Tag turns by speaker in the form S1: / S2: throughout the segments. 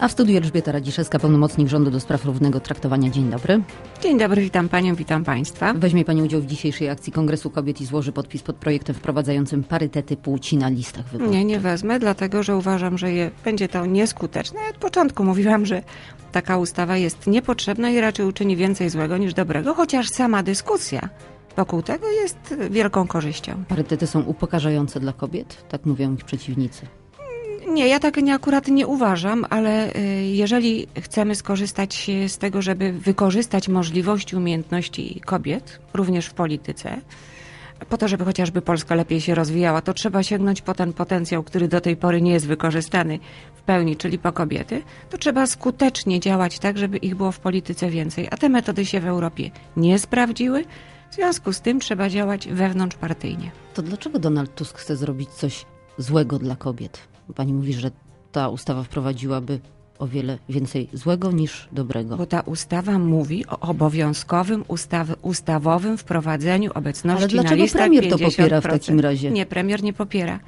S1: A w studiu Elżbieta Radziszewska, pełnomocnik rządu do spraw równego traktowania. Dzień dobry.
S2: Dzień dobry, witam panią, witam państwa.
S1: Weźmie pani udział w dzisiejszej akcji Kongresu Kobiet i złoży podpis pod projektem wprowadzającym parytety płci na listach wyborczych.
S2: Nie, nie wezmę, dlatego że uważam, że je, będzie to nieskuteczne. Ja od początku mówiłam, że taka ustawa jest niepotrzebna i raczej uczyni więcej złego niż dobrego, chociaż sama dyskusja wokół tego jest wielką korzyścią.
S1: Parytety są upokarzające dla kobiet? Tak mówią ich przeciwnicy.
S2: Nie, ja tak nie akurat nie uważam, ale y, jeżeli chcemy skorzystać z tego, żeby wykorzystać możliwości, umiejętności kobiet, również w polityce, po to, żeby chociażby Polska lepiej się rozwijała, to trzeba sięgnąć po ten potencjał, który do tej pory nie jest wykorzystany w pełni, czyli po kobiety, to trzeba skutecznie działać tak, żeby ich było w polityce więcej. A te metody się w Europie nie sprawdziły, w związku z tym trzeba działać wewnątrzpartyjnie.
S1: To dlaczego Donald Tusk chce zrobić coś złego dla kobiet? Pani mówi, że ta ustawa wprowadziłaby o wiele więcej złego niż dobrego.
S2: Bo ta ustawa mówi o obowiązkowym ustaw, ustawowym wprowadzeniu obecności
S1: Ale dlaczego
S2: na listach
S1: premier to
S2: 50%.
S1: popiera w takim razie?
S2: Nie, premier nie popiera.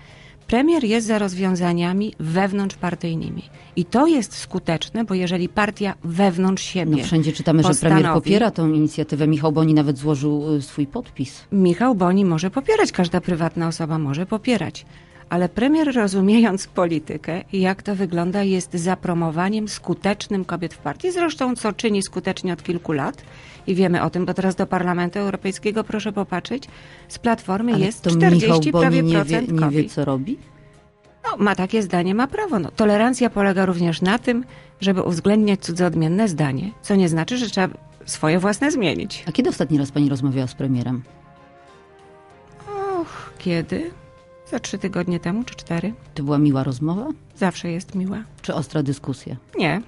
S2: Premier jest za rozwiązaniami wewnątrzpartyjnymi. I to jest skuteczne, bo jeżeli partia wewnątrz siebie
S1: No wszędzie czytamy, że premier popiera tą inicjatywę. Michał Boni nawet złożył y, swój podpis.
S2: Michał Boni może popierać, każda prywatna osoba może popierać. Ale premier, rozumiejąc politykę i jak to wygląda, jest zapromowaniem skutecznym kobiet w partii. Zresztą, co czyni skutecznie od kilku lat. I wiemy o tym, bo teraz do Parlamentu Europejskiego, proszę popatrzeć, z Platformy
S1: Ale
S2: jest
S1: to
S2: 40
S1: Michał
S2: prawie
S1: nie wie,
S2: procent
S1: nie wie, co robi?
S2: No, ma takie zdanie, ma prawo. No, tolerancja polega również na tym, żeby uwzględniać cudze odmienne zdanie, co nie znaczy, że trzeba swoje własne zmienić.
S1: A kiedy ostatni raz pani rozmawiała z premierem?
S2: Och, kiedy? Za trzy tygodnie temu, czy cztery?
S1: To była miła rozmowa?
S2: Zawsze jest miła.
S1: Czy ostra dyskusja?
S2: Nie,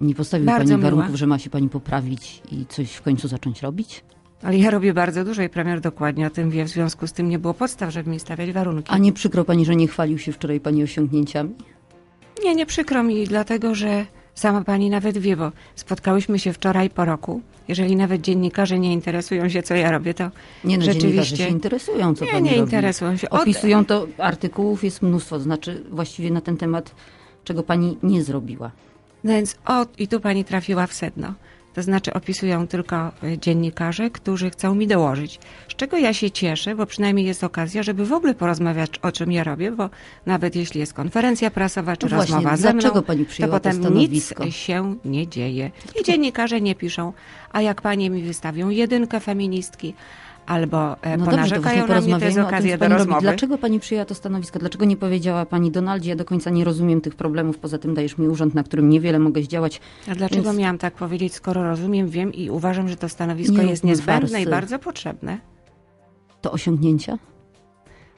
S1: Nie postawił
S2: Bardzo
S1: pani
S2: miła.
S1: warunków, że ma się pani poprawić i coś w końcu zacząć robić?
S2: ale ja robię bardzo dużo i premier dokładnie o tym wie, w związku z tym nie było podstaw, żeby mi stawiać warunki.
S1: A nie przykro pani, że nie chwalił się wczoraj pani osiągnięciami?
S2: Nie, nie przykro mi, dlatego że sama pani nawet wie, bo spotkałyśmy się wczoraj po roku. Jeżeli nawet dziennikarze nie interesują się, co ja robię, to
S1: Nie no,
S2: rzeczywiście...
S1: się interesują, co
S2: Nie,
S1: pani
S2: nie
S1: robi.
S2: interesują się.
S1: Opisują to, artykułów jest mnóstwo, to znaczy właściwie na ten temat, czego pani nie zrobiła.
S2: Więc o, i tu pani trafiła w sedno. To znaczy opisują tylko y, dziennikarze, którzy chcą mi dołożyć. Z czego ja się cieszę, bo przynajmniej jest okazja, żeby w ogóle porozmawiać o czym ja robię, bo nawet jeśli jest konferencja prasowa czy
S1: No właśnie,
S2: rozmowa ze mną,
S1: dlaczego pani
S2: to
S1: przyjęła to
S2: potem nic się nie dzieje. I dziennikarze nie piszą, a jak panie mi wystawią jedynkę feministki, albo e,
S1: No dobrze,
S2: ponarzekają na mnie, to jest okazja do
S1: pani robi.
S2: rozmowy.
S1: Dlaczego pani przyjęła to stanowisko? Dlaczego nie powiedziała pani Donaldzie, ja do końca nie rozumiem tych problemów, poza tym dajesz mi urząd, na którym niewiele mogę zdziałać.
S2: A dlaczego
S1: Więc-
S2: miałam tak powiedzieć, skoro rozumiem, wiem i uważam, że to stanowisko
S1: Nie
S2: jest niezbędne i
S1: farsy.
S2: bardzo potrzebne?
S1: To osiągnięcia?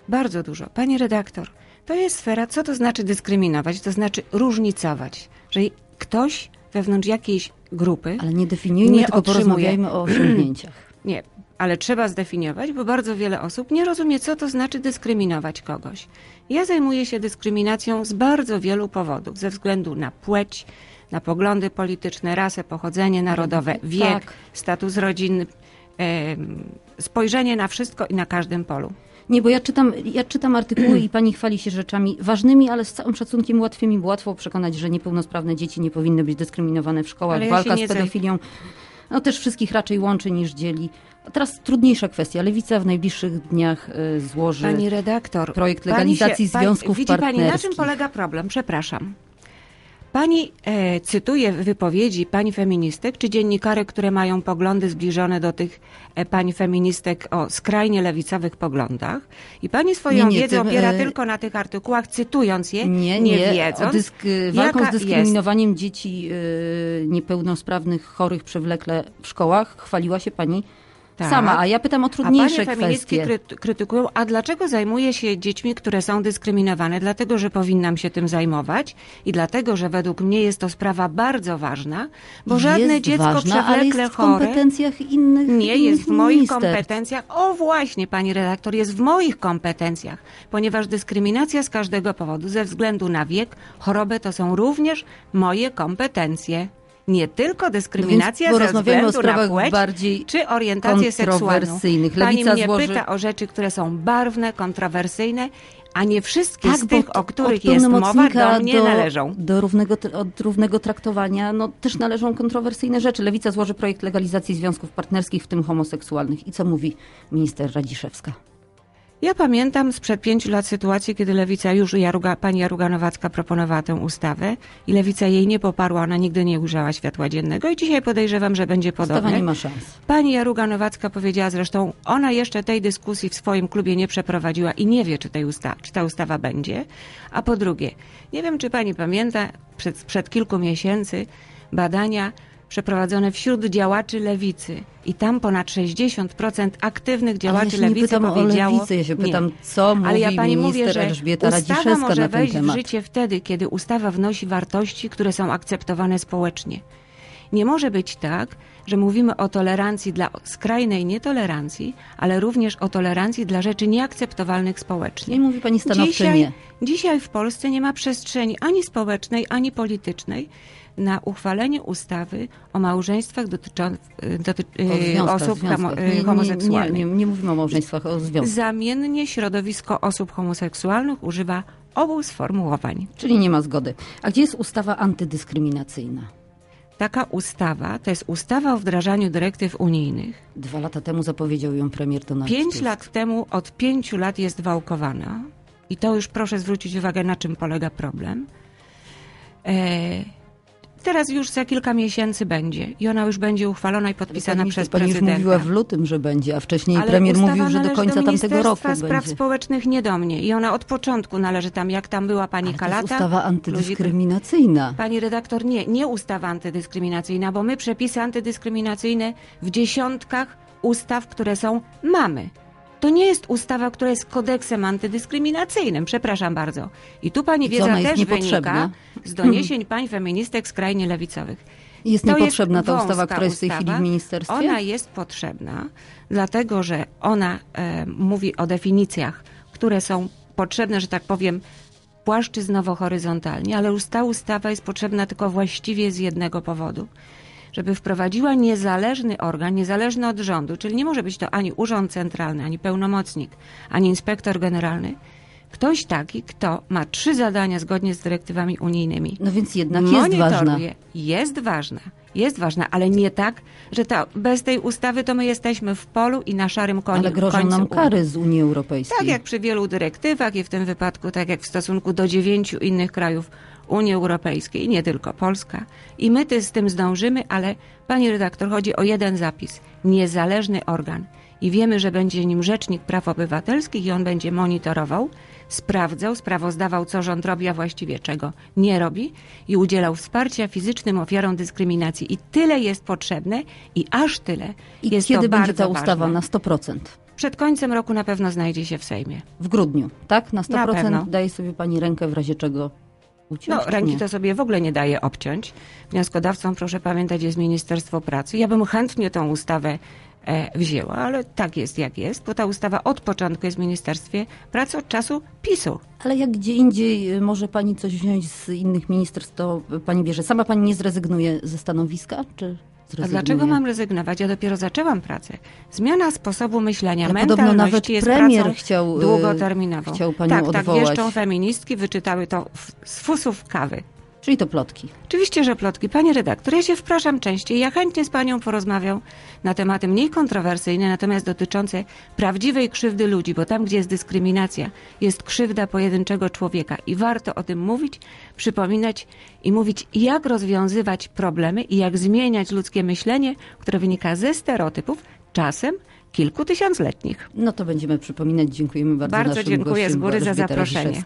S2: Bardzo dużo. Pani redaktor, to jest sfera, co to znaczy dyskryminować? To znaczy różnicować. Że ktoś wewnątrz jakiejś grupy,
S1: Ale nie definiujmy,
S2: Nie
S1: tylko
S2: otrzymuje.
S1: porozmawiajmy o osiągnięciach.
S2: nie, ale trzeba zdefiniować, bo bardzo wiele osób nie rozumie, co to znaczy dyskryminować kogoś. Ja zajmuję się dyskryminacją z bardzo wielu powodów, ze względu na płeć, na poglądy polityczne, rasę, pochodzenie narodowe, wiek,
S1: Tak.
S2: status rodzinny, spojrzenie na wszystko i na każdym polu.
S1: Nie, bo ja czytam, ja czytam artykuły i pani chwali się rzeczami ważnymi, ale z całym szacunkiem łatwymi, bo łatwo przekonać, że niepełnosprawne dzieci nie powinny być dyskryminowane w szkołach.
S2: Ja
S1: Walka z
S2: nie zaj-
S1: pedofilią no też wszystkich raczej łączy niż dzieli. A teraz trudniejsza kwestia. Lewica w najbliższych dniach y, złoży
S2: Pani redaktor.
S1: projekt
S2: pani
S1: legalizacji
S2: się- pani-
S1: związków
S2: Widzi pani, na czym
S1: partnerskich.
S2: polega problem? Przepraszam. Pani e, cytuje wypowiedzi pań feministek czy dziennikarek, które mają poglądy zbliżone do tych e, pań feministek o skrajnie lewicowych poglądach. I pani swoją
S1: Nie, nie,
S2: wiedzę
S1: tym,
S2: opiera
S1: e,
S2: tylko na tych artykułach, cytując je,
S1: Nie,
S2: nie,
S1: nie.
S2: wiedząc.
S1: Dysk, walką z dyskryminowaniem dzieci y, niepełnosprawnych, chorych przewlekle w szkołach chwaliła się pani
S2: Tak.
S1: sama. A ja pytam o
S2: A
S1: trudniejsze
S2: panie feministki
S1: kwestie.
S2: kry- krytykują, a dlaczego zajmuję się dziećmi, które są dyskryminowane? Dlatego, że powinnam się tym zajmować i dlatego, że według mnie jest to sprawa bardzo ważna, bo żadne
S1: jest
S2: dziecko
S1: ważna, ale
S2: przewlekle
S1: jest w
S2: chore
S1: kompetencjach innych
S2: nie
S1: innych
S2: jest w moich
S1: ministerstw.
S2: kompetencjach. O właśnie, pani redaktor, jest w moich kompetencjach, ponieważ dyskryminacja z każdego powodu, ze względu na wiek, chorobę, to są również moje kompetencje. Nie tylko dyskryminacja
S1: No
S2: ze względu na płeć,
S1: bardziej
S2: czy orientację seksualną. Pani
S1: Lewica
S2: mnie
S1: złoży-
S2: pyta o rzeczy, które są barwne, kontrowersyjne, a nie wszystkie
S1: Tak,
S2: z tych, o których jest mowa, do mnie należą.
S1: Do równego, od równego traktowania no, też należą kontrowersyjne rzeczy. Lewica złoży projekt legalizacji związków partnerskich, w tym homoseksualnych. I co mówi minister Radziszewska?
S2: Ja pamiętam sprzed pięciu lat sytuację, kiedy Lewica już, Jaruga, pani Jaruga Nowacka proponowała tę ustawę i Lewica jej nie poparła, ona nigdy nie ujrzała światła dziennego i dzisiaj podejrzewam, że będzie
S1: Ustawa
S2: podobnie.
S1: nie ma szans.
S2: Pani Jaruga Nowacka powiedziała zresztą, ona jeszcze tej dyskusji w swoim klubie nie przeprowadziła i nie wie, czy, tej usta- czy ta ustawa będzie. A po drugie, nie wiem, czy pani pamięta, przed, sprzed kilku miesięcy badania przeprowadzone wśród działaczy lewicy i tam ponad 60% aktywnych
S1: ja
S2: działaczy
S1: nie
S2: lewicy
S1: pytam o
S2: powiedziało...
S1: lewicę, ja się
S2: nie.
S1: pytam, co mówi
S2: Ale ja pani
S1: minister
S2: mówię, że
S1: Elżbieta Radziszewska
S2: może
S1: na ten
S2: wejść
S1: temat.
S2: w życie wtedy, kiedy ustawa wnosi wartości, które są akceptowane społecznie. Nie może być tak, że mówimy o tolerancji dla skrajnej nietolerancji, ale również o tolerancji dla rzeczy nieakceptowalnych społecznie.
S1: Nie mówi pani stanowczo
S2: Dzisiaj,
S1: nie.
S2: dzisiaj w Polsce nie ma przestrzeni ani społecznej, ani politycznej na uchwalenie ustawy o małżeństwach dotyczących doty,
S1: związkach,
S2: osób homo,
S1: Nie- nie,
S2: homoseksualnych.
S1: Nie, nie, nie mówimy o małżeństwach, o związkach.
S2: Zamiennie środowisko osób homoseksualnych używa obu sformułowań.
S1: Czyli nie ma zgody. A gdzie jest ustawa antydyskryminacyjna?
S2: Taka ustawa to jest ustawa o wdrażaniu dyrektyw unijnych.
S1: Dwa lata temu zapowiedział ją premier Donald
S2: Pięć
S1: Tusk.
S2: lat temu, od pięciu lat jest wałkowana. I to już proszę zwrócić uwagę, na czym polega problem. E, teraz już za kilka miesięcy będzie i ona już będzie uchwalona i podpisana
S1: pani,
S2: przez
S1: pani już
S2: prezydenta.
S1: mówiła w lutym, że będzie, a wcześniej
S2: Ale
S1: premier mówił, że do końca tamtego
S2: Ministerstwa
S1: roku
S2: Spraw
S1: będzie.
S2: Społecznych nie do mnie i ona od początku należy tam, jak tam była pani
S1: Ale to
S2: Kalata.
S1: jest ustawa antydyskryminacyjna.
S2: Pani redaktor, nie, nie ustawa antydyskryminacyjna, bo my przepisy antydyskryminacyjne w dziesiątkach ustaw, które są, mamy. To nie jest ustawa, która jest kodeksem antydyskryminacyjnym, przepraszam bardzo. I tu pani wiedza
S1: jest
S2: też wynika z doniesień pań feministek skrajnie lewicowych.
S1: Jest
S2: To
S1: niepotrzebna ta
S2: wąska
S1: ustawa, która jest w tej chwili
S2: ustawa.
S1: w ministerstwie?
S2: Ona jest potrzebna, dlatego że ona e, mówi o definicjach, które są potrzebne, że tak powiem, płaszczyznowo-horyzontalnie, ale już ta ustawa jest potrzebna tylko właściwie z jednego powodu. Żeby wprowadziła niezależny organ, niezależny od rządu, czyli nie może być to ani urząd centralny, ani pełnomocnik, ani inspektor generalny. Ktoś taki, kto ma trzy zadania zgodnie z dyrektywami unijnymi
S1: No więc jednak jest ważna.
S2: Jest ważna. Jest ważna, ale nie tak, że bez tej ustawy to my jesteśmy w polu i na szarym koniu.
S1: Ale grożą nam kary z Unii Europejskiej.
S2: Tak jak przy wielu dyrektywach i w tym wypadku tak jak w stosunku do dziewięciu innych krajów Unii Europejskiej, nie tylko Polska. I my ty z tym zdążymy, ale pani redaktor, chodzi o jeden zapis. Niezależny organ. I wiemy, że będzie nim Rzecznik Praw Obywatelskich i on będzie monitorował, sprawdzał, sprawozdawał, co rząd robi, a właściwie czego nie robi i udzielał wsparcia fizycznym ofiarom dyskryminacji. I tyle jest potrzebne i aż tyle
S1: I
S2: jest
S1: kiedy
S2: to
S1: będzie ta ustawa
S2: ważne.
S1: na 100%?
S2: Przed końcem roku na pewno znajdzie się w Sejmie.
S1: W grudniu, tak? Na 100%
S2: pewno.
S1: daje sobie pani rękę w razie czego uciąć?
S2: No, ręki
S1: nie?
S2: to sobie w ogóle nie daje obciąć. Wnioskodawcą, proszę pamiętać, jest Ministerstwo Pracy. Ja bym chętnie tą ustawę wzięła, ale tak jest jak jest, bo ta ustawa od początku jest w Ministerstwie Pracy od czasu PiSu.
S1: Ale jak gdzie indziej y, może pani coś wziąć z innych ministerstw, to pani bierze. Sama pani nie zrezygnuje ze stanowiska, czy
S2: A dlaczego mam rezygnować? Ja dopiero zaczęłam pracę. Zmiana sposobu myślenia,
S1: Ale
S2: mentalności
S1: nawet
S2: jest
S1: premier
S2: pracą
S1: chciał, y,
S2: długoterminową.
S1: chciał panią
S2: tak, tak,
S1: odwołać.
S2: wieszczą feministki, wyczytały to z fusów kawy.
S1: Czyli to plotki.
S2: Oczywiście, że plotki. Pani redaktor, ja się wpraszam częściej. Ja chętnie z panią porozmawiam na tematy mniej kontrowersyjne, natomiast dotyczące prawdziwej krzywdy ludzi, bo tam, gdzie jest dyskryminacja, jest krzywda pojedynczego człowieka i warto o tym mówić, przypominać i mówić, jak rozwiązywać problemy i jak zmieniać ludzkie myślenie, które wynika ze stereotypów, czasem kilkutysiącletnich.
S1: No to będziemy przypominać. Dziękujemy bardzo.
S2: Bardzo dziękuję
S1: gościem
S2: z góry za zaproszenie.